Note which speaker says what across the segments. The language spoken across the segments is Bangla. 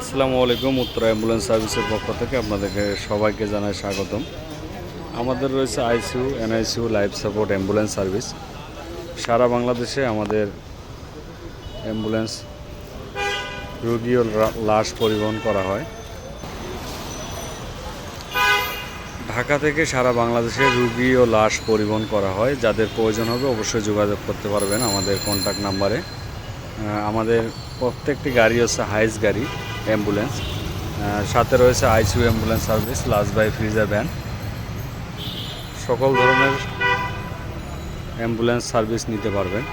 Speaker 1: আসসালামু আলাইকুম, উত্তর অ্যাম্বুলেন্স সার্ভিসের পক্ষ থেকে আপনাদেরকে সবাইকে জানাই স্বাগতম। আমাদের রয়েছে ICU NICU life support ambulance service. সারা বাংলাদেশে আমাদের অ্যাম্বুলেন্স রোগী ও লাশ পরিবহন করা হয়। ঢাকা থেকে সারা বাংলাদেশে রুগী ও লাশ পরিবহন করা হয়। যাদের প্রয়োজন হবে অবশ্যই যোগাযোগ করতে পারবেন আমাদের কন্ট্যাক্ট নাম্বারে আমাদের প্রত্যেকটি গাড়ি হচ্ছে হাইস গাড়ি। অ্যাম্বুলেন্স। সাথে রয়েছে আইসিইউ অ্যাম্বুলেন্স সার্ভিস লাস্ট বাই ফ্রিজার ভ্যান। সকল ধরনের অ্যাম্বুলেন্স সার্ভিস নিতে পারবেন।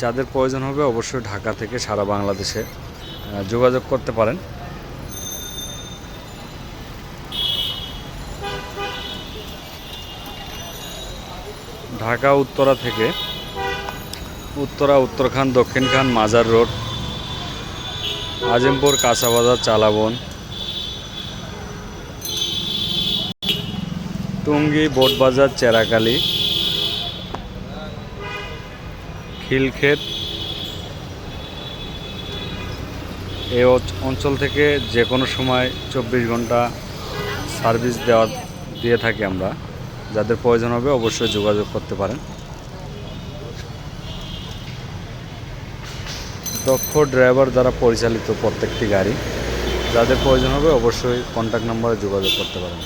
Speaker 1: যাদের প্রয়োজন হবে অবশ্যই ঢাকা থেকে সারা বাংলাদেশে যোগাযোগ করতে পারেন। ঢাকা, উত্তরা থেকে উত্তরা উত্তরখান দক্ষিণখান, মাজার রোড আজিমপুর কাঁচাবাজার চালাবন। টুঙ্গি বোটবাজার চেরাকালি। খিলক্ষেত। এ অঞ্চল থেকে যে কোনো সময় চব্বিশ ঘণ্টা সার্ভিস দেওয়া দিয়ে থাকি আমরা। যাদের প্রয়োজন হবে অবশ্যই যোগাযোগ করতে পারেন। দক্ষ ড্রাইভার দ্বারা পরিচালিত প্রত্যেকটি গাড়ি। যাদের প্রয়োজন হবে অবশ্যই কন্ট্যাক্ট নম্বরে যোগাযোগ করতে পারেন।